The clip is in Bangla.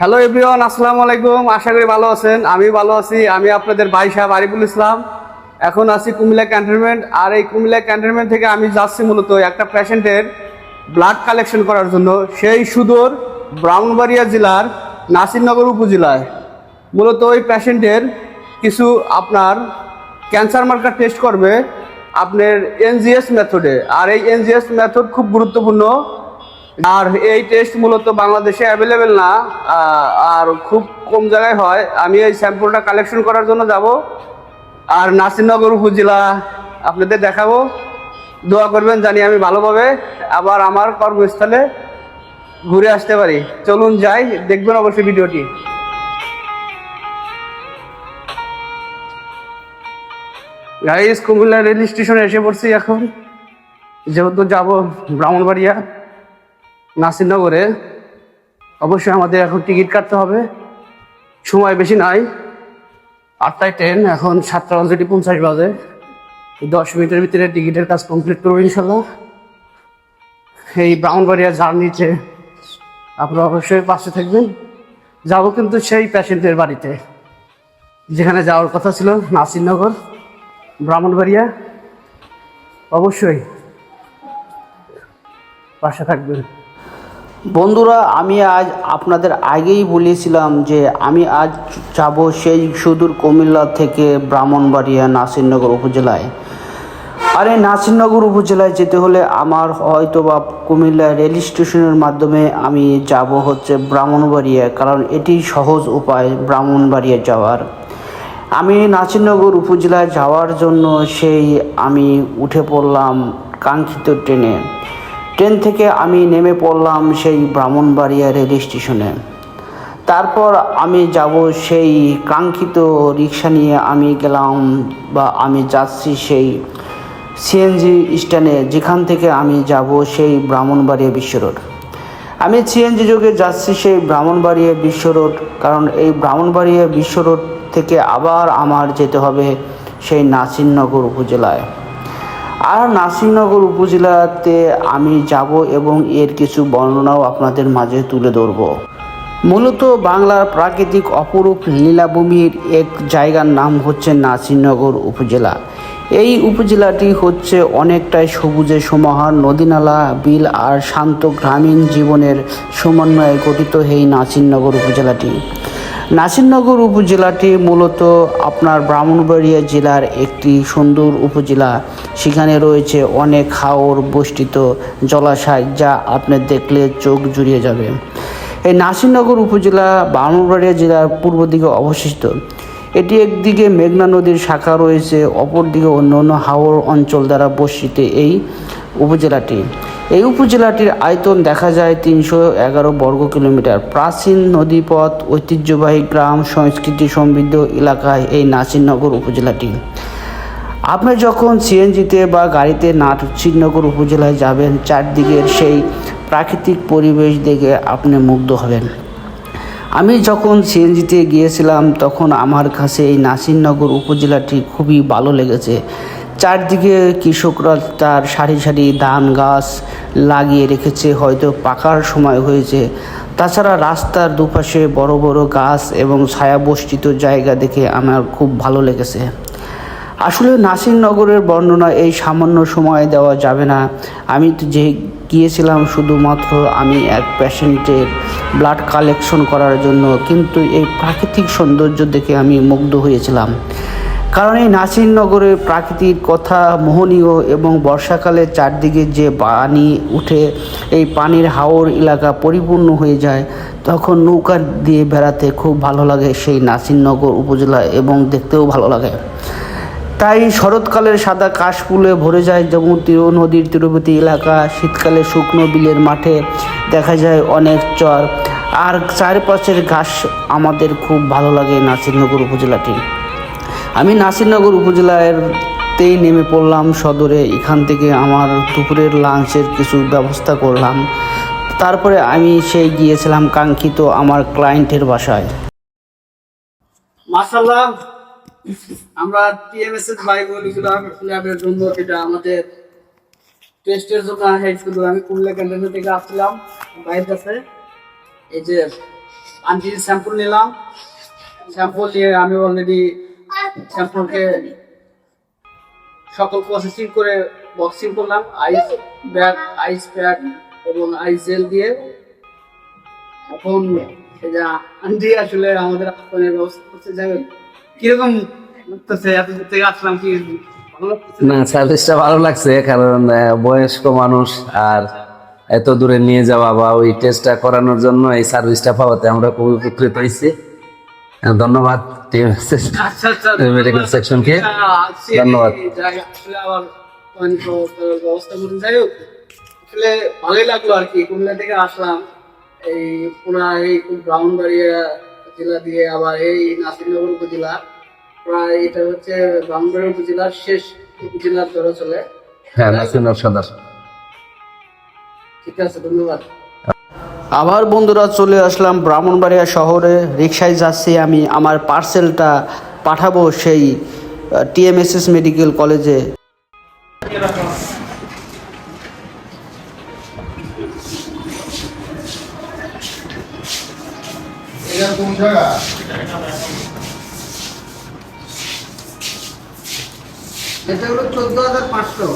হ্যালো এভরিওয়ান আসসালামু আলাইকুম। আশা করি ভালো আছেন। আমি ভালো আছি। আমি আপনাদের ভাই সাহেব আরিফুল ইসলাম। এখন আছি কুমিল্লা ক্যান্টনমেন্ট। আর এই কুমিল্লা ক্যান্টনমেন্ট থেকে আমি যাচ্ছি মূলত একটা পেশেন্টের ব্লাড কালেকশন করার জন্য। সেই সুদূর ব্রাহ্মণবাড়িয়া জেলার নাসিরনগর উপজেলায়। মূলত ওই পেশেন্টের কিছু আপনার ক্যান্সার মার্কার টেস্ট করবে আপনার এনজিএস মেথডে আর এই এনজিএস মেথড খুব গুরুত্বপূর্ণ। আর এই টেস্ট মূলত বাংলাদেশে অ্যাভেলেবেল না আর খুব কম জায়গায় হয়। আমি এই স্যাম্পলটা কালেকশন করার জন্য যাব। আর নাসিরনগর উপজেলা আপনাদের দেখাবো। দোয়া করবেন জানি আমি ভালোভাবে আবার আমার কর্মস্থলে ঘুরে আসতে পারি। চলুন যাই, দেখবেন অবশ্যই ভিডিওটি। গাইস কুমিল্লা রেল স্টেশনে এসে পড়ছি এখন। যেহেতু যাব ব্রাহ্মণবাড়িয়া। নাসিরনগরে অবশ্যই আমাদের এখন টিকিট কাটতে হবে। সময় বেশি নাই। আটটায় ট্রেন, এখন সাতটা অলরেডি পঞ্চাশ বাজে। দশ মিনিটের ভিতরে টিকিটের কাজ কমপ্লিট করব ইনশাল্লাহ। এই ব্রাহ্মণবাড়িয়া জার্নিতে আপনারা অবশ্যই পাশে থাকবেন। যাব কিন্তু সেই প্যাসেন্টের বাড়িতে। যেখানে যাওয়ার কথা ছিল, নাসিরনগর, ব্রাহ্মণবাড়িয়া। অবশ্যই পাশে থাকবেন। বন্ধুরা, আমি আজ আপনাদের আগেই বলেছিলাম যে আমি আজ যাব সেই সুদূর কুমিল্লা থেকে ব্রাহ্মণবাড়িয়া নাসিরনগর উপজেলায়। আর এই নাসিরনগর উপজেলায় যেতে হলে আমার হয়তো বা কুমিল্লা রেল স্টেশনের মাধ্যমে আমি যাব হচ্ছে ব্রাহ্মণবাড়িয়া কারণ এটি সহজ উপায় ব্রাহ্মণবাড়িয়া যাওয়ার। আমি নাসিরনগর উপজেলায় যাওয়ার জন্য সেই আমি উঠে পড়লাম কাঙ্ক্ষিত ট্রেনে। ট্রেন থেকে আমি নেমে পড়লাম সেই ব্রাহ্মণবাড়িয়া রেল স্টেশনে। তারপর আমি যাব সেই কাঙ্ক্ষিত রিক্সা নিয়ে আমি গেলাম বা আমি যাচ্ছি সেই সিএনজি স্ট্যান্ডে, যেখান থেকে আমি যাব সেই ব্রাহ্মণবাড়িয়া বিশ্ব রোড। আমি সিএনজি যোগে যাচ্ছি সেই ব্রাহ্মণবাড়িয়া বিশ্ব রোড, কারণ এই ব্রাহ্মণবাড়িয়া বিশ্ব রোড থেকে আবার আমার যেতে হবে সেই নাসিরনগর উপজেলায়। আর নাসিরনগর উপজেলাতে আমি যাব এবং এর কিছু বর্ণনাও আপনাদের মাঝে তুলে ধরব। মূলত বাংলার প্রাকৃতিক অপরূপ লীলাভূমির এক জায়গার নাম হচ্ছে নাসিরনগর উপজেলা। এই উপজেলাটি হচ্ছে অনেকটাই সবুজে সমাহার, নদীনালা, বিল আর শান্ত গ্রামীণ জীবনের সমন্বয়ে গঠিত এই নাসিরনগর উপজেলাটি। নাসিরনগর উপজেলাটি মূলত আপনার ব্রাহ্মণবাড়িয়া জেলার একটি সুন্দর উপজেলা। সেখানে রয়েছে অনেক হাওর বষ্টিত জলাশয় যা আপনি দেখলে চোখ জুড়িয়ে যাবে। এই নাসিরনগর উপজেলা ব্রাহ্মণবাড়িয়া জেলার পূর্ব দিকে অবস্থিত। এটি একদিকে মেঘনা নদীর শাখা রয়েছে, অপরদিকে অন্য অন্য হাওর অঞ্চল দ্বারা বর্ষিত এই উপজেলাটি। এই উপজেলাটির আয়তন দেখা যায় তিনশো এগারো বর্গ কিলোমিটার। প্রাচীন নদীপথ, ঐতিহ্যবাহী গ্রাম, সংস্কৃতি সমৃদ্ধ এলাকায় এই নাসিরনগর উপজেলাটি। আপনি যখন সিএনজিতে বা গাড়িতে নাসিরনগর উপজেলায় যাবেন, চারদিকের সেই প্রাকৃতিক পরিবেশ দেখে আপনি মুগ্ধ হবেন। আমি যখন সিএনজিতে গিয়েছিলাম, তখন আমার কাছে এই নাসিরনগর উপজেলাটি খুবই ভালো লেগেছে। চারদিকে কৃষকরা তার সারি সারি ধান গাছ লাগিয়ে রেখেছে, হয়তো পাকার সময় হয়েছে। তাছাড়া রাস্তার দুপাশে বড় বড় গাছ এবং ছায়াবষ্টিত জায়গা দেখে আমার খুব ভালো লেগেছে। আসলে নাসিরনগরের বর্ণনা এই সামান্য সময় দেওয়া যাবে না। আমি তো যে গিয়েছিলাম শুধুমাত্র আমি এক পেশেন্টের ব্লাড কালেকশন করার জন্য, কিন্তু এই প্রাকৃতিক সৌন্দর্য দেখে আমি মুগ্ধ হয়েছিলাম। কারণ এই নাসিরনগরের প্রাকৃতিক কথা, মোহনীয় এবং বর্ষাকালে চারদিকে যে পানি উঠে, এই পানির হাওর এলাকা পরিপূর্ণ হয়ে যায়, তখন নৌকা দিয়ে বেড়াতে খুব ভালো লাগে সেই নাসিরনগর উপজেলা এবং দেখতেও ভালো লাগে। তাই শরৎকালের সাদা কাশফুলে ভরে যায় যেমন তীর, নদীর তীরবর্তী এলাকা, শীতকালে শুকনো বিলের মাঠে দেখা যায় অনেক চর। আর চারপাশের ঘাস আমাদের খুব ভালো লাগে নাসিরনগর উপজেলাটি। আমি নাসিরনগর উপজেলাতেই নেমে পড়লাম সদরে। এখান থেকে আমার দুপুরের লাঞ্চের কিছু ব্যবস্থা করলাম। তারপরে আমি সেই গিয়েছিলাম কাঙ্ক্ষিত আমার ক্লায়েন্টের বাসায়। মার্শাল্লাহ আমরা টিএমএসএস বাইকগুলো ল্যাবের জন্য এটা আমাদের টেস্টের জন্য হেল্প করব আমি কুমিল্লা ক্যান্টনমেন্ট থেকে আসছিলাম বাইরের কাছে। এই যে আনটি স্যাম্পল নিলাম। স্যাম্পল নিয়ে আমি অলরেডি স্যাম্পলকে সকল প্রসেসিং করে বক্সিং করলাম আইস ব্যাগ আইস প্যাক এবং আইস জেল দিয়ে। এখন এটা আন্টি আসলে আমাদের আপনাদের ব্যবস্থা করতে যাবে কীরকম কি না সার্ভিসটা ভালো লাগছে, কারণ বয়স্ক মানুষ আর এত দূরে নিয়ে যাওয়া বা ওই টেস্টটা করানোর জন্য এই সার্ভিসটা পাওয়াতে আমরা খুবই উপকৃত হয়েছি। ধন্যবাদ টিম মেডিকেল সেকশনকে ধন্যবাদ। ব্যবস্থা করতে যাই হোক আসলে ভালোই লাগল আর কি। কুমিল্লা থেকে আসলাম। এই পুরা এই ব্রাহ্মণবাড়িয়া জেলা দিয়ে আবার এই নাসিরনগর উপজেলা। প্রায় এটা হচ্ছে ব্রাহ্মণবাড়িয়া উপজেলার শেষ উপজেলার ধরে চলে। হ্যাঁ নাসিনুর সদর। ঠিক আছে ধন্যবাদ। আবার বন্ধুরা চলে আসলাম ব্রাহ্মণবাড়িয়া শহরে। রিক্সায় যাচ্ছি আমি, আমার পার্সেলটা পাঠাবো সেই টিএমএসএস মেডিকেল কলেজে এটা হলো চোদ্দ হাজার পাঁচশো।